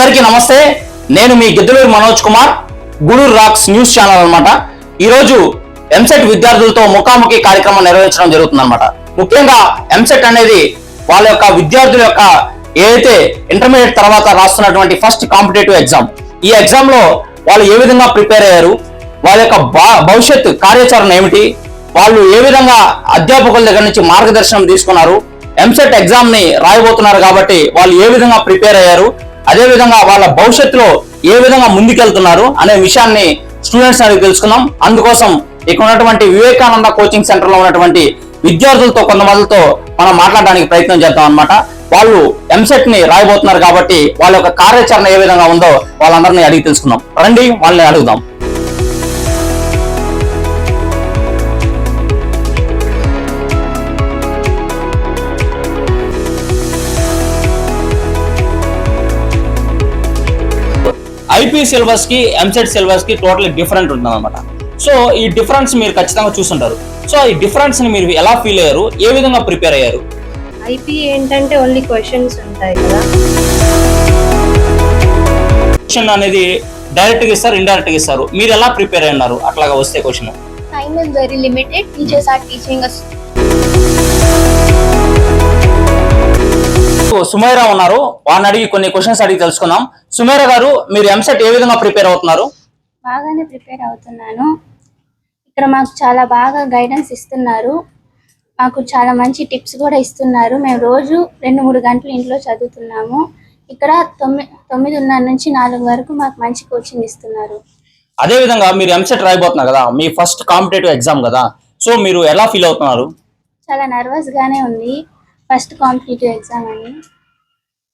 అందరికీ నమస్తే. నేను మీ Giddalur Manoj Kumar Gudur rocks news channel అనమాట ఈరోజు ఎంసెట్ విద్యార్థులతో ముఖాముఖి కార్యక్రమం నిర్వహించడం జరుగుతుంది అనమాట ముఖ్యంగా ఎంసెట్ అనేది వాళ్ళ యొక్క విద్యార్థుల యొక్క ఏదైతే ఇంటర్మీడియట్ తర్వాత రాస్తున్నటువంటి ఫస్ట్ కాంపిటేటివ్ ఎగ్జామ్ ఈ ఎగ్జామ్లో వాళ్ళు ఏ విధంగా ప్రిపేర్ అయ్యారు వాళ్ళ యొక్క భా- భవిష్యత్ కార్యాచరణ ఏమిటి వాళ్ళు ఏ విధంగా అధ్యాపకుల దగ్గర నుంచి మార్గదర్శనం తీసుకున్నారు ఎంసెట్ ఎగ్జామ్ని రాయబోతున్నారు కాబట్టి వాళ్ళు ఏ విధంగా ప్రిపేర్ అయ్యారు అదే విధంగా వాళ్ళ భవిష్యత్తులో ఏ విధంగా ముందుకెళ్తున్నారు అనే విషయాన్ని స్టూడెంట్స్ అడిగి తెలుసుకుందాం. అందుకోసం ఇక్కడ ఉన్నటువంటి వివేకానంద కోచింగ్ సెంటర్లో ఉన్నటువంటి విద్యార్థులతో కొంతమందితో మనం మాట్లాడడానికి ప్రయత్నం చేద్దాం అన్నమాట. వాళ్ళు ఎంసెట్ని రాయబోతున్నారు కాబట్టి వాళ్ళ యొక్క కార్యాచరణ ఏ విధంగా ఉందో వాళ్ళందరినీ అడిగి తెలుసుకుందాం. రండి వాళ్ళని అడుగుదాం. ఐపీ సిలబస్కి ఎంసెట్ సిలబస్కి టోటల్ డిఫరెంట్ ఉంటుంది అనమాట సో ఈ డిఫరెన్స్ మీరు ఖచ్చితంగా చూసుంటారు. సో ఈ డిఫరెన్స్ని మీరు ఎలా ఫీల్ అయ్యారు? ఏ విధంగా ప్రిపేర్ అయ్యారు? ఐపీ ఏంటంటే ఓన్లీ క్వశ్చన్స్ ఉంటాయి కదా. క్వశ్చన్ అనేది డైరెక్ట్గా ఇస్తారు ఇండైరెక్ట్గా ఇస్తారు. మీరు ఎలా ప్రిపేర్ అయ్యారు అట్లాగా వస్తే question. Time is very limited. Teachers are teaching us Sumaira ఉన్నారు. వారిని అడిగి కొన్ని క్వశ్చన్స్ అడిగి తెలుసుకుందాం. సుమైరా గారు మీరు ఎంసెట్ ఏ విధంగా ప్రిపేర్ అవుతున్నారు? బాగానే ప్రిపేర్ అవుతున్నాను. ఇక్కడ మాకు చాలా బాగా గైడెన్స్ ఇస్తున్నారు. మాకు చాలా మంచి టిప్స్ కూడా ఇస్తున్నారు. మేము రోజు రెండు మూడు గంటలు ఇంట్లో చదువుతున్నాము. ఇక్కడ తొమ్మిది తొమ్మిదిన్నర నుంచి నాలుగు వరకు మాకు మంచి కోచింగ్ ఇస్తున్నారు. అదే విధంగా మీరు ఎంసెట్ రాయబోతున్నారు కదా మీ ఫస్ట్ కాంపిటేటివ్ ఎగ్జామ్ కదా. సో మీరు ఎలా ఫీల్ అవుతున్నారు? చాలా నర్వస్ గానే ఉంది. ఫస్ట్ కాంపిటేటివ్ ఎగ్జామ్ అని.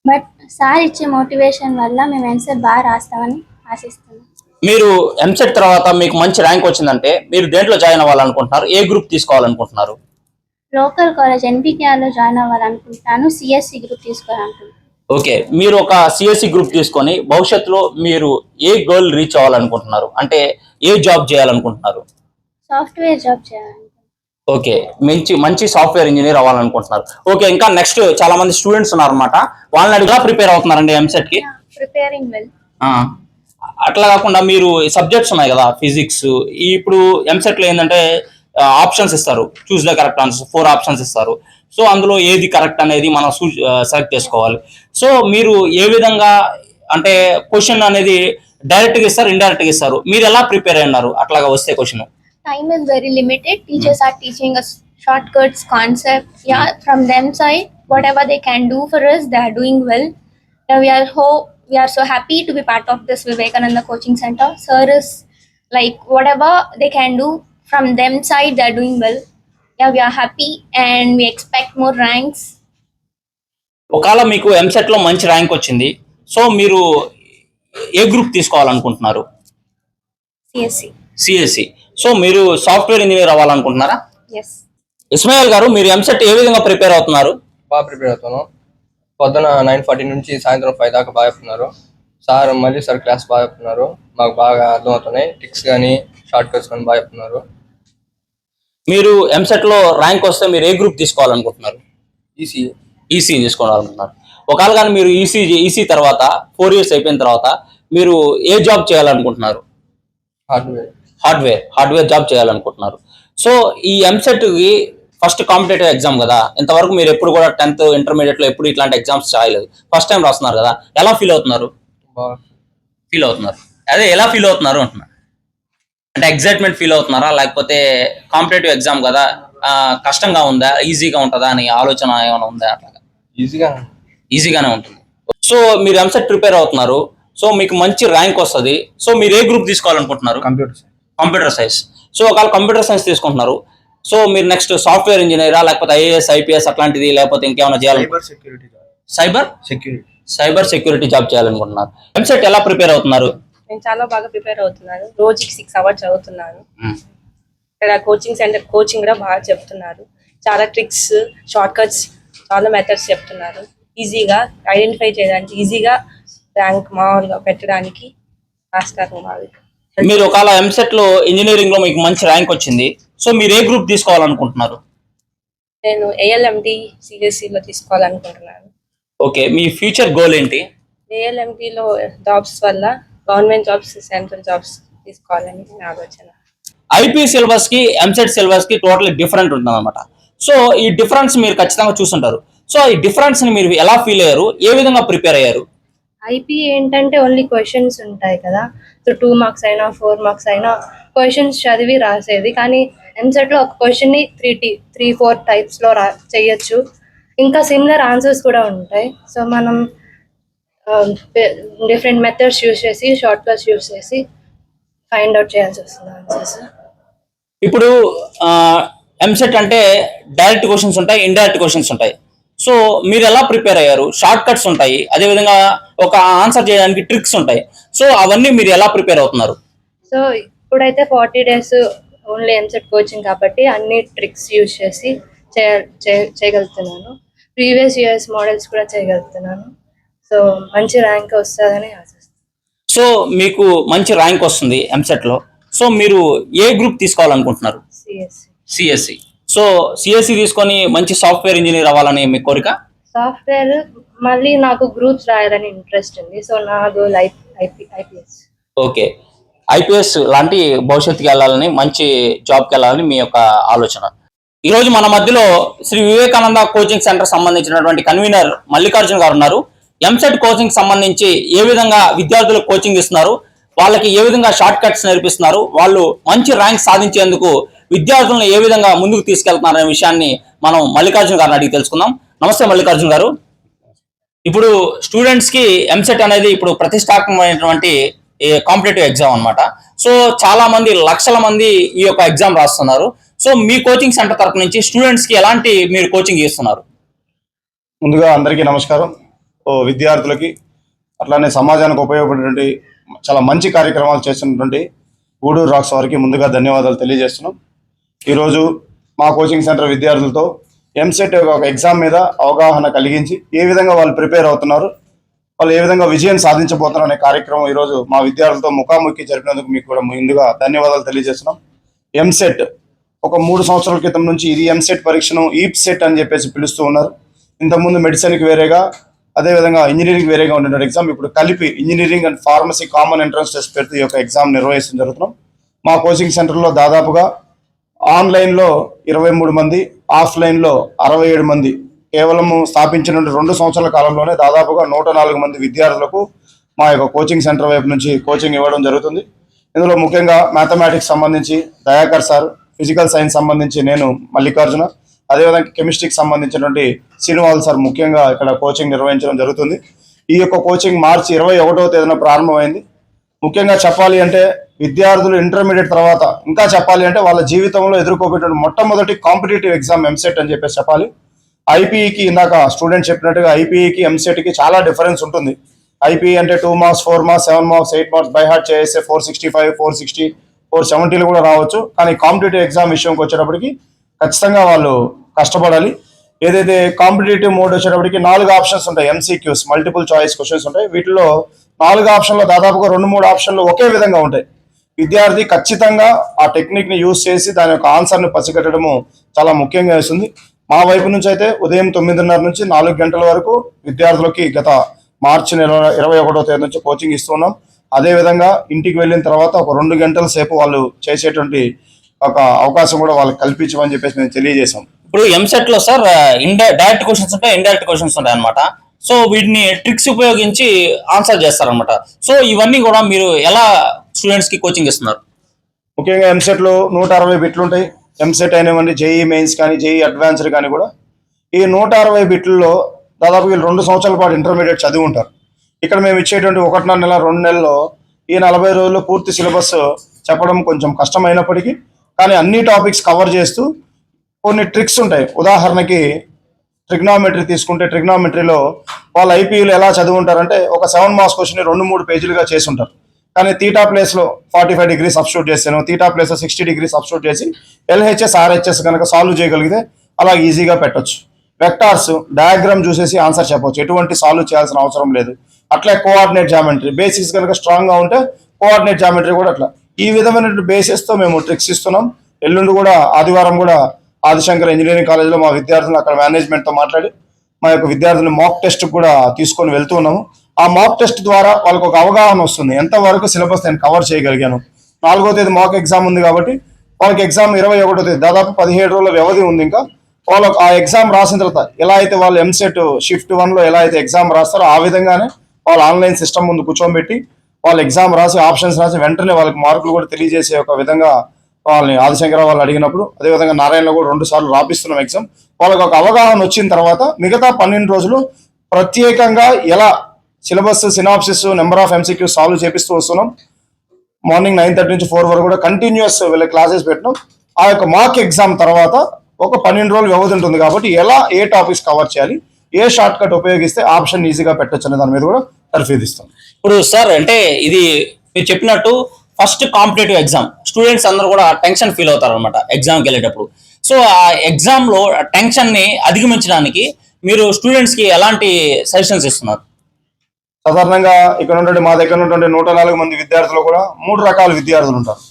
బట్ సార్ ఇచ్చే మోటివేషన్ వల్ల మేము ఎన్సెట్ బాగా రాస్తామని ఆశిస్తున్నాం. మీరు ఎంసెట్ తర్వాత మీకు మంచి ర్యాంక్ వచ్చిందంటే మీరు దేంట్లో జాయిన్ అవ్వాలనుకుంటున్నారు? ఏ గ్రూప్ తీసుకోవాలనుకుంటున్నారు? లోకల్ కాలేజ్ ఎన్పికేఆర్లో జాయిన్ అవ్వాలనుకుంటున్నాను. సిఎస్సి గ్రూప్ తీసుకోవాలనుకుంటున్నాను. ఓకే. మీరు ఒక సిఎస్సి గ్రూప్ తీసుకొని భవిష్యత్తులో మీరు ఏ గోల్ రీచ్ అవ్వాలనుకుంటున్నారు? అంటే ఏ జాబ్ చేయాలనుకుంటున్నారు? సాఫ్ట్వేర్ జాబ్ చేయాలనుకుంటున్నాను ఓకే మంచి మంచి సాఫ్ట్వేర్ ఇంజనీర్ అవ్వాలనుకుంటున్నారు. ఓకే ఇంకా నెక్స్ట్ చాలా మంది స్టూడెంట్స్ ఉన్నారు అనమాట వాళ్ళని అడిగా ప్రిపేర్ అవుతున్నారండి ఎంసెట్కి. ప్రిపేరింగ్ వెల్ ఆ, అట్లా కాకుండా మీరు సబ్జెక్ట్స్ ఉన్నాయి కదా ఫిజిక్స్ ఇప్పుడు ఎంసెట్లో ఏంటంటే ఆప్షన్స్ ఇస్తారు. Choose the correct answer four options ఇస్తారు. సో అందులో ఏది కరెక్ట్ అనేది మనం సెలెక్ట్ చేసుకోవాలి. సో మీరు ఏ విధంగా అంటే క్వశ్చన్ అనేది డైరెక్ట్గా ఇస్తారు ఇండైరెక్ట్గా ఇస్తారు. మీరు ఎలా ప్రిపేర్ అయినారు అట్లాగా వస్తే question time is very limited teachers are teaching us shortcuts concepts yeah from them side whatever they can do for us they are doing well yeah, we are ho- we are so happy to be part of this vivekananda coaching center sir is like whatever they can do from them side they are doing well yeah we are happy and we expect more ranks ఒకవేళ మీకు ఎంసెట్లో మంచి rank వచ్చింది so మీరు ఏ group తీసుకోవాలనుకుంటున్నారు csc CSC so మీరు software engineer అవ్వాలనుకుంటున్నారా? Yes. ఇస్మాయిల్ గారు మీరు ఎంసెట్ ఏ విధంగా ప్రిపేర్ అవుతున్నారు? బాగా ప్రిపేర్ అవుతాను పొద్దున నైన్ ఫార్టీ నుంచి సాయంత్రం ఫైవ్ దాకా బాగా చెప్తున్నారు. సార్ మళ్ళీ సార్ క్లాస్ బాగా చెప్తున్నారు. మాకు బాగా అర్థమవుతున్నాయి. టిక్స్ కానీ షార్ట్ కట్స్ కానీ బాగా చెప్తున్నారు. మీరు ఎంసెట్లో ర్యాంక్ వస్తే మీరు ఏ గ్రూప్ తీసుకోవాలనుకుంటున్నారు? ఈసీ. ఈసీ తీసుకోవాలనుకుంటున్నారు. ఒకవేళ కానీ మీరు ఈసీ ఈసీ తర్వాత ఫోర్ ఇయర్స్ అయిపోయిన తర్వాత మీరు ఏ జాబ్ చేయాలనుకుంటున్నారు? హార్డ్వేర్. హార్డ్వేర్ హార్డ్వేర్ జాబ్ చేయాలనుకుంటున్నారు. సో ఈ ఎంసెట్కి ఫస్ట్ కాంపిటేటివ్ ఎగ్జామ్ కదా. ఇంతవరకు మీరు ఎప్పుడు కూడా టెన్త్ ఇంటర్మీడియట్లో ఎప్పుడు ఇట్లాంటి ఎగ్జామ్స్ చేయలేదు ఫస్ట్ టైం రాస్తున్నారు కదా. ఎలా ఫీల్ అవుతున్నారు? ఫీల్ అవుతున్నారు. అదే ఎలా ఫీల్ అవుతున్నారు అంటున్నా. అంటే ఎగ్జైట్మెంట్ ఫీల్ అవుతున్నారా? లేకపోతే కాంపిటేటివ్ ఎగ్జామ్ కదా. కష్టంగా ఉందా? ఈజీగా ఉంటుందా అని ఆలోచన ఏమైనా ఉందా అట్లా ఈజీగా ఈజీగానే ఉంటుంది. సో మీరు ఎంసెట్ ప్రిపేర్ అవుతున్నారు. సో మీకు మంచి ర్యాంక్ వస్తుంది. సో మీరు ఏ group తీసుకోవాలనుకుంటున్నారు? Computer computer science. So ఒకవేళ కంప్యూటర్ సైన్స్ తీసుకుంటున్నారు సో మీరు నెక్స్ట్ సాఫ్ట్వేర్ ఇంజనీరా లేకపోతే ఐఏఎస్ ఐపీఎస్ అట్లాంటిది లేకపోతే ఇంకేమైనా చేయాలి? Security cyber security cyber security job చేయాలనుకుంటున్నారు. ఎంసెట్ ఎలా ప్రిపేర్ అవుతున్నారు? నేను చాలా బాగా ప్రిపేర్ అవుతున్నాను. రోజుకి సిక్స్ అవర్స్ చదువుతున్నాను. ఇక్కడ కోచింగ్ సెంటర్ కోచింగ్ కూడా బాగా చెప్తున్నారు. చాలా ట్రిక్స్ షార్ట్ కట్స్ చాలా మెథడ్స్ చెప్తున్నారు. ఈజీగా ఐడెంటిఫై చేయడానికి ఈజీగా ర్యాంక్ మామూలుగా పెట్టడానికి ఆస్కారం బాగా మీరు ఒకవేళ ఎంసెట్లో ఇంజనీరింగ్లో మీకు మంచి ర్యాంక్ వచ్చింది సో మీరు ఏ గ్రూప్ తీసుకోవాలనుకుంటున్నారు? నేను ఏఎల్ఎండి సిఎస్సిలో తీసుకోవాలనుకుంటున్నాను. ఓకే మీ ఫ్యూచర్ గోల్ ఏంటి? ఏఎల్ఎంటీలో జాబ్స్ వల్ల గవర్నమెంట్ జాబ్స్ సెంట్రల్ జాబ్స్ తీసుకోవాలని నా ఆలోచన. ఐపీ సిలబస్కి ఎంసెట్ సిలబస్కి టోటల్ డిఫరెంట్ ఉంటుంది అనమాట సో ఈ డిఫరెన్స్ మీరు ఖచ్చితంగా చూసుంటారు. సో ఈ డిఫరెన్స్ని మీరు ఎలా ఫీల్ అయ్యారు? ఏ విధంగా ప్రిపేర్ అయ్యారు? ఐపీ ఏంటంటే ఓన్లీ క్వశ్చన్స్ ఉంటాయి కదా. సో టూ మార్క్స్ అయినా ఫోర్ మార్క్స్ అయినా క్వశ్చన్స్ చదివి రాసేది. కానీ ఎంసెట్లో ఒక క్వశ్చన్ని త్రీ టీ త్రీ ఫోర్ టైప్స్లో రా చేయొచ్చు. ఇంకా సిమిలర్ ఆన్సర్స్ కూడా ఉంటాయి. సో మనం డిఫరెంట్ మెథడ్స్ యూస్ చేసి షార్ట్ కట్స్ యూస్ చేసి ఫైండ్ అవుట్ చేయాల్సి వస్తుంది ఆన్సర్స్ ఇప్పుడు ఎంసెట్ అంటే డైరెక్ట్ క్వశ్చన్స్ ఉంటాయి ఇండైరెక్ట్ క్వశ్చన్స్ ఉంటాయి. సో మీరు ఎలా ప్రిపేర్ అయ్యారు? షార్ట్ కట్స్ ఉంటాయి అదేవిధంగా ఒక ఆన్సర్ చేయడానికి ట్రిక్స్ ఉంటాయి. సో అవన్నీ మీరు ఎలా ప్రిపేర్ అవుతున్నారు? సో ఇప్పుడైతే forty days only EAMCET coaching కాబట్టి అన్ని ట్రిక్స్ యూజ్ చేసి చేయగలుగుతున్నాను. ప్రీవియస్ ఇయర్స్ మోడల్స్ కూడా చేయగలుగుతున్నాను. సో మంచి ర్యాంక్ వస్తుందని ఆశిస్తున్నాను. సో మీకు మంచి ర్యాంక్ వస్తుంది ఎంసెట్లో సో మీరు ఏ గ్రూప్ తీసుకోవాలనుకుంటున్నారు? సిఎస్సి. సిఎస్సి. సో సిఎస్సి తీసుకొని మంచి సాఫ్ట్వేర్ ఇంజనీర్ అవ్వాలని మీ కోరిక? సాఫ్ట్వేర్ మళ్ళీ నాకు గ్రూప్స్ రాయాలని ఇంట్రెస్ట్ ఉంది. సో నా goal IP IPS. Okay. IPS లాంటి భవిష్యత్తుకి వెళ్ళాలని మంచి జాబ్కి వెళ్ళాలని మీ యొక్క ఆలోచన. ఈరోజు మన మధ్యలో శ్రీ వివేకానంద కోచింగ్ సెంటర్ సంబంధించినటువంటి కన్వీనర్ మల్లికార్జున గారు ఉన్నారు. ఎంసెట్ కోచింగ్ సంబంధించి ఏ విధంగా విద్యార్థులకు కోచింగ్ ఇస్తున్నారు? వాళ్ళకి ఏ విధంగా షార్ట్ కట్స్ నేర్పిస్తున్నారు? వాళ్ళు మంచి ర్యాంక్ సాధించేందుకు విద్యార్థులను ఏ విధంగా ముందుకు తీసుకెళ్తున్నారనే విషయాన్ని మనం మల్లికార్జున గారిని అడిగి తెలుసుకుందాం. నమస్తే మల్లికార్జున గారు. ఇప్పుడు స్టూడెంట్స్కి ఎంసెట్ అనేది ఇప్పుడు ప్రతిష్టాత్మకమైనటువంటి కాంపిటేటివ్ ఎగ్జామ్ అనమాట సో చాలా మంది లక్షల మంది ఈ యొక్క ఎగ్జామ్ రాస్తున్నారు. సో మీ కోచింగ్ సెంటర్ తరపు నుంచి స్టూడెంట్స్కి ఎలాంటి మీరు కోచింగ్ ఇస్తున్నారు ముందుగా అందరికీ నమస్కారం. ఓ విద్యార్థులకి అట్లానే సమాజానికి ఉపయోగపడేటువంటి చాలా మంచి కార్యక్రమాలు చేస్తున్నటువంటి గూడూరు రాక్స్ వారికి ముందుగా ధన్యవాదాలు తెలియజేస్తున్నాం. ఈరోజు మా కోచింగ్ సెంటర్ విద్యార్థులతో ఎంసెట్ ఒక ఎగ్జామ్ మీద అవగాహన కలిగించి ఏ విధంగా వాళ్ళు ప్రిపేర్ అవుతున్నారు వాళ్ళు ఏ విధంగా విజయం సాధించబోతున్నారు అనే కార్యక్రమం ఈరోజు మా విద్యార్థులతో ముఖాముఖి జరిపినందుకు మీకు కూడా ముందుగా ధన్యవాదాలు తెలియజేస్తున్నాం. ఎంసెట్ ఒక మూడు సంవత్సరాల క్రితం నుంచి ఇది ఎంసెట్ పరీక్షను ఈప్ సెట్ అని చెప్పేసి పిలుస్తూ ఉన్నారు. ఇంతకుముందు మెడిసిన్కి వేరేగా అదేవిధంగా ఇంజనీరింగ్ వేరేగా ఉండే ఎగ్జామ్ ఇప్పుడు కలిపి engineering and pharmacy common entrance test పెడుతూ ఈ యొక్క ఎగ్జామ్ నిర్వహించడం జరుగుతున్నాం. మా కోచింగ్ సెంటర్లో దాదాపుగా ఆన్లైన్లో ఇరవై మూడు మంది ఆఫ్లైన్లో అరవై ఏడు మంది. కేవలము స్థాపించిన రెండు సంవత్సరాల కాలంలోనే దాదాపుగా నూట నాలుగు మంది విద్యార్థులకు మా యొక్క కోచింగ్ సెంటర్ వైపు నుంచి కోచింగ్ ఇవ్వడం జరుగుతుంది. ఇందులో ముఖ్యంగా మ్యాథమెటిక్స్ సంబంధించి దయాకర్ సార్ ఫిజికల్ సైన్స్ సంబంధించి నేను మల్లికార్జున అదేవిధంగా కెమిస్ట్రీకి సంబంధించినటువంటి శ్రీనివాల్ సార్ ముఖ్యంగా ఇక్కడ కోచింగ్ నిర్వహించడం జరుగుతుంది. ఈ యొక్క కోచింగ్ మార్చి ఇరవై ఒకటవ తేదీన ప్రారంభమైంది. ముఖ్యంగా చెప్పాలి అంటే విద్యార్థులు ఇంటర్మీడియట్ తర్వాత ఇంకా చెప్పాలి అంటే వాళ్ళ జీవితంలో ఎదుర్కోబెట్టిన మొట్టమొదటి కాంపిటేటివ్ ఎగ్జామ్ ఎంసెట్ అని చెప్పేసి చెప్పాలి. ఐపీఈకి ఇందాక స్టూడెంట్ చెప్పినట్టుగా ఐపీఈకి ఎంసెట్కి చాలా డిఫరెన్స్ ఉంటుంది. ఐపీఈ అంటే two marks four marks seven marks eight marks by heart చేస్తే four sixty five four sixty four సెవెంటీలు కూడా రావచ్చు. కానీ కాంపిటేటివ్ ఎగ్జామ్ విషయంకి వచ్చేటప్పటికి ఖచ్చితంగా వాళ్ళు కష్టపడాలి. ఏదైతే కాంపిటేటివ్ మోడ్ వచ్చేటప్పటికి నాలుగు ఆప్షన్స్ ఉంటాయి. ఎంసీక్యూస్ మల్టిపుల్ చాయిస్ క్వశ్చన్స్ ఉంటాయి. వీటిలో నాలుగు ఆప్షన్లో దాదాపుగా రెండు మూడు ఆప్షన్లు ఒకే విధంగా ఉంటాయి. విద్యార్థి ఖచ్చితంగా ఆ టెక్నిక్ని యూజ్ చేసి దాని యొక్క ఆన్సర్ని పసిగట్టడము చాలా ముఖ్యంగా వేస్తుంది మా వైపు నుంచి అయితే ఉదయం తొమ్మిదిన్నర నుంచి నాలుగు గంటల వరకు విద్యార్థులకి గత మార్చి నెల ఇరవై ఒకటో తేదీ నుంచి కోచింగ్ ఇస్తున్నాం అదే విధంగా ఇంటికి వెళ్ళిన తర్వాత ఒక రెండు గంటల సేపు వాళ్ళు చేసేటువంటి ఒక అవకాశం కూడా వాళ్ళకి కల్పించమని చెప్పేసి మేము తెలియజేశాం. ఇప్పుడు ఎంసెట్లో సార్ ఇండైరెక్ట్ డైరెక్ట్ క్వశ్చన్స్ ఉంటాయి ఇండైరెక్ట్ క్వశ్చన్స్ ఉంటాయి అనమాట సో వీటిని ట్రిక్స్ ఉపయోగించి ఆన్సర్ చేస్తారనమాట సో ఇవన్నీ కూడా మీరు ఎలా స్టూడెంట్స్కి కోచింగ్ ఇస్తున్నారు? ముఖ్యంగా ఎంసెట్లో నూట అరవై బిట్లు ఉంటాయి. ఎంసెట్ అయినవండి జేఈ మెయిన్స్ కానీ జేఈ అడ్వాన్స్డ్ కానీ కూడా. ఈ నూట అరవై బిట్లలో దాదాపు వీళ్ళు రెండు సంవత్సరాల పాటు ఇంటర్మీడియట్ చదివి ఉంటారు. ఇక్కడ మేము ఇచ్చేటువంటి ఒకటిన్నర నెల రెండు నెలల్లో ఈ నలభై రోజుల్లో పూర్తి సిలబస్ చెప్పడం కొంచెం కష్టమైనప్పటికీ కానీ అన్ని టాపిక్స్ కవర్ చేస్తూ కొన్ని ట్రిక్స్ ఉంటాయి. ఉదాహరణకి ట్రిగ్నామెట్రీ తీసుకుంటే ట్రిగ్నామెట్రీలో వాళ్ళు ఐపీఈలు ఎలా చదువుంటారంటే ఒక సెవెన్ మార్క్స్ క్వశ్చన్ రెండు మూడు పేజీలుగా చేసి ఉంటారు కానీ తీటా ప్లేస్లో ఫార్టీ ఫైవ్ డిగ్రీ సబ్స్టిట్యూట్ చేస్తాను. తీటా ప్లేస్లో సిక్స్టీ డిగ్రీ సబ్స్టిట్యూట్ చేసి ఎల్హెచ్ఎస్ ఆర్హెచ్ఎస్ కనుక సాల్వ్ చేయగలిగితే అలా ఈజీగా పెట్టొచ్చు. వెక్టార్స్ డయాగ్రామ్ చూసేసి ఆన్సర్ చెప్పవచ్చు ఎటువంటి సాల్వ్ చేయాల్సిన అవసరం లేదు. అట్లే కోఆర్డినేట్ జామెట్రీ బేసిక్స్ కనుక స్ట్రాంగ్గా ఉంటే కోఆర్డినేట్ జామెట్రీ కూడా అట్లా. ఈ విధమైన బేసిస్తో మేము ట్రిక్స్ ఇస్తున్నాం. ఎల్లుండి కూడా ఆదివారం కూడా ఆదిశంకర్ ఇంజనీరింగ్ కాలేజ్లో మా విద్యార్థులు అక్కడ మేనేజ్మెంట్తో మాట్లాడి మా యొక్క విద్యార్థులు మాక్ టెస్ట్ కూడా తీసుకొని వెళ్తూ ఉన్నాము. ఆ మాక్ టెస్ట్ ద్వారా వాళ్ళకు ఒక అవగాహన వస్తుంది. ఎంతవరకు సిలబస్ నేను కవర్ చేయగలిగాను? నాలుగో తేదీ మాక్ ఎగ్జామ్ ఉంది కాబట్టి వాళ్ళకి ఎగ్జామ్ ఇరవై ఒకటో తేదీ దాదాపు పదిహేడు రోజుల వ్యవధి ఉంది ఇంకా. వాళ్ళకు ఆ ఎగ్జామ్ రాసిన తర్వాత ఎలా అయితే వాళ్ళు ఎంసెట్ షిఫ్ట్ వన్లో ఎలా అయితే ఎగ్జామ్ రాస్తారో ఆ విధంగానే వాళ్ళు ఆన్లైన్ సిస్టమ్ ముందు కూర్చోబెట్టి వాళ్ళు ఎగ్జామ్ రాసి ఆప్షన్స్ రాసి వెంటనే వాళ్ళకి మార్కులు కూడా తెలియజేసే ఒక విధంగా వాళ్ళని ఆదిశంకర వాళ్ళు అడిగినప్పుడు అదేవిధంగా నారాయణలో కూడా రెండు సార్లు రాపిస్తున్నాం ఎగ్జామ్ వాళ్ళకి ఒక అవగాహన వచ్చిన తర్వాత మిగతా పన్నెండు రోజులు ప్రత్యేకంగా ఎలా syllabus synopsis number of MCQ solve చేపిస్తూ వస్తున్నాం. మార్నింగ్ నైన్ థర్టీ నుంచి ఫోర్ వరకు కూడా కంటిన్యూస్ వీళ్ళ క్లాసెస్ పెట్టినాం. ఆ యొక్క మార్క్ ఎగ్జామ్ తర్వాత ఒక పన్నెండు రోజులు వ్యవధి ఉంటుంది కాబట్టి ఎలా ఏ టాపిక్స్ కవర్ చేయాలి ఏ షార్ట్ కట్ ఉపయోగిస్తే ఆప్షన్ ఈజీగా పెట్టొచ్చు అనే దాని మీద కూడా తర్ఫీదిస్తాం ఇప్పుడు సార్ అంటే ఇది మీరు చెప్పినట్టు ఫస్ట్ కాంపిటేటివ్ ఎగ్జామ్ స్టూడెంట్స్ అందరూ కూడా టెన్షన్ ఫీల్ అవుతారు అనమాట ఎగ్జామ్కి వెళ్ళేటప్పుడు. సో ఆ ఎగ్జామ్లో టెన్షన్ని అధిగమించడానికి మీరు స్టూడెంట్స్కి ఎలాంటి సజెషన్స్ ఇస్తున్నారు? సాధారణంగా ఇక్కడ ఉన్నటువంటి మా దగ్గర ఉన్నటువంటి నూట నాలుగు మంది విద్యార్థులు కూడా మూడు రకాల విద్యార్థులు ఉంటారు.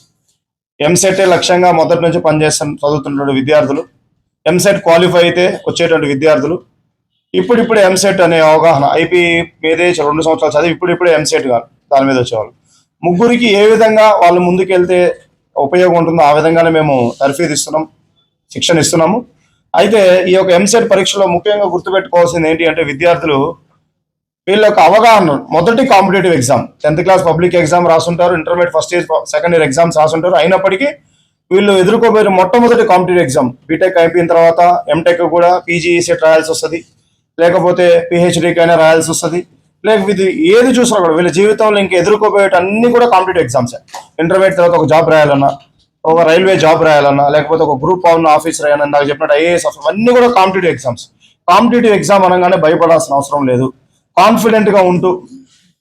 ఎంసెట్ లక్ష్యంగా మొదటి నుంచి పనిచేస్తున్న చదువుతున్నటువంటి విద్యార్థులు. ఎంసెట్ క్వాలిఫై అయితే వచ్చేటువంటి విద్యార్థులు. ఇప్పుడిప్పుడే ఎంసెట్ అనే అవగాహన ఐపీ మీదే రెండు సంవత్సరాలు చదివి ఇప్పుడిప్పుడే ఎంసెట్ కాదు దాని మీద వచ్చేవాళ్ళు. ముగ్గురికి ఏ విధంగా వాళ్ళు ముందుకెళ్తే ఉపయోగం ఉంటుందో ఆ విధంగానే మేము తర్ఫీదు ఇస్తున్నాం శిక్షణ ఇస్తున్నాము. అయితే ఈ యొక్క ఎంసెట్ పరీక్షలో ముఖ్యంగా గుర్తుపెట్టుకోవాల్సింది ఏంటి అంటే విద్యార్థులు వీళ్ళ యొక్క అవగాహన మొదటి competitive exam tenth class public exam రాసుంటారు intermediate first year second year exams రాసుంటారు. అయినప్పటికీ వీళ్ళు ఎదుర్కోబోయే మొట్టమొదటి కాంపిటేటివ్ ఎగ్జామ్ బీటెక్ అయిపోయిన తర్వాత ఎంటెక్ కూడా పీజీ రాయాల్సి వస్తుంది. లేకపోతే పిహెచ్డీకి అయినా రాయాల్సి వస్తుంది. లేకపోతే ఇది ఏది చూసినా కూడా వీళ్ళ జీవితంలో ఇంకా ఎదుర్కోబోయేటి అన్ని కూడా కాంపిటేటివ్ ఎగ్జామ్స్ ఇంటర్మీడియట్ తర్వాత ఒక జాబ్ రాయాలన్నా ఒక రైల్వే జాబ్ రాయాలన్నా లేకపోతే ఒక గ్రూప్ వన్ ఆఫీస్ రాయాలన్నా నాకు చెప్పినట్టు ఐఏఎస్ ఆఫీస్ అన్ని కూడా కాంపిటేటివ్ ఎగ్జామ్స్ కాంపిటేటివ్ ఎగ్జామ్ అనగానే భయపడాల్సిన అవసరం లేదు. కాన్ఫిడెంట్గా ఉంటూ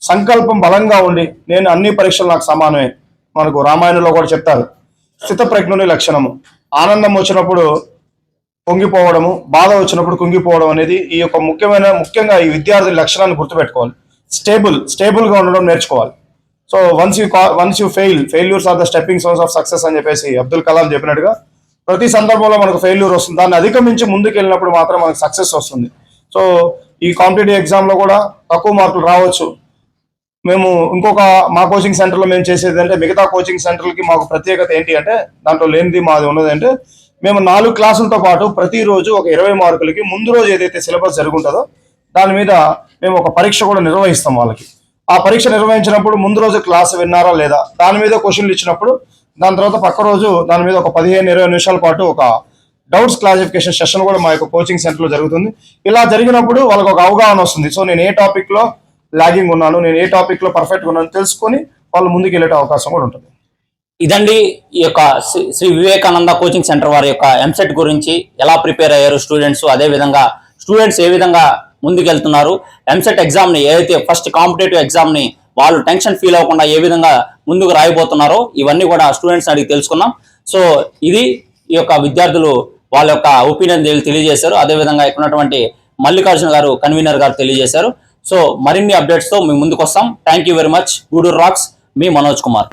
సంకల్పం బలంగా ఉండి నేను అన్ని పరీక్షలు నాకు సమానమే. మనకు రామాయణంలో కూడా చెప్తారు స్థిత లక్షణము. ఆనందం వచ్చినప్పుడు పొంగిపోవడము బాధ వచ్చినప్పుడు కుంగిపోవడం అనేది ఈ యొక్క ముఖ్యమైన ముఖ్యంగా ఈ విద్యార్థుల లక్షణాన్ని గుర్తుపెట్టుకోవాలి. స్టేబుల్ స్టేబుల్గా ఉండడం నేర్చుకోవాలి. So once you once you fail failures are the stepping stones of success అని చెప్పేసి అబ్దుల్ కలాం చెప్పినట్టుగా ప్రతి సందర్భంలో మనకు ఫెయిల్యూర్ వస్తుంది. దాన్ని అధిగమించి ముందుకు వెళ్ళినప్పుడు మాత్రం మనకు సక్సెస్ వస్తుంది. సో ఈ కాంపిటేటివ్ ఎగ్జామ్లో కూడా తక్కువ మార్కులు రావచ్చు. మేము ఇంకొక మా కోచింగ్ సెంటర్లో మేము చేసేది అంటే మిగతా కోచింగ్ సెంటర్లకి మాకు ప్రత్యేకత ఏంటి అంటే దాంట్లో లేనిది మాది ఉన్నది అంటే మేము నాలుగు క్లాసులతో పాటు ప్రతిరోజు ఒక ఇరవై మార్కులకి ముందు రోజు ఏదైతే సిలబస్ జరుగుంటుందో దాని మీద మేము ఒక పరీక్ష కూడా నిర్వహిస్తాం వాళ్ళకి. ఆ పరీక్ష నిర్వహించినప్పుడు ముందు రోజు క్లాస్ విన్నారా లేదా? దాని మీద క్వశ్చన్లు ఇచ్చినప్పుడు దాని తర్వాత పక్క రోజు దాని మీద ఒక పదిహేను ఇరవై నిమిషాల పాటు ఒక డౌట్స్ క్లాసిఫికేషన్ సెషన్ కూడా మా యొక్క కోచింగ్ సెంటర్లో జరుగుతుంది. ఇలా జరిగినప్పుడు వాళ్ళకి ఒక అవగాహన వస్తుంది. సో నేను ఏ టాపిక్లో లాగింగ్ ఉన్నాను నేను ఏ టాపిక్లో పర్ఫెక్ట్గా ఉన్నాను తెలుసుకొని వాళ్ళు ముందుకు వెళ్ళే అవకాశం కూడా ఉంటుంది. ఇదండి ఈ యొక్క శ్రీ- శ్రీ వివేకానంద కోచింగ్ సెంటర్ వారి యొక్క ఎంసెట్ గురించి ఎలా ప్రిపేర్ అయ్యారు స్టూడెంట్స్ అదే విధంగా స్టూడెంట్స్ ఏ విధంగా ముందుకెళ్తున్నారు ఎంసెట్ ఎగ్జామ్ని ఏదైతే ఫస్ట్ కాంపిటేటివ్ ఎగ్జామ్ని వాళ్ళు టెన్షన్ ఫీల్ అవ్వకుండా ఏ విధంగా ముందుకు రాయిపోతున్నారో ఇవన్నీ కూడా స్టూడెంట్స్ అడిగి తెలుసుకున్నాం. సో ఇది ఈ యొక్క విద్యార్థులు వాళ్ళ యొక్క ఒపీనియన్ తెలియజేశారు. అదే విధంగా ఇక్కడ ఉన్నటువంటి మల్లికార్జున గారు కన్వీనర్ గారు తెలియజేశారు. సో మరిన్ని అప్డేట్స్తో మేము ముందుకు వస్తాం thank you very much Gudur rocks me Manoj Kumar.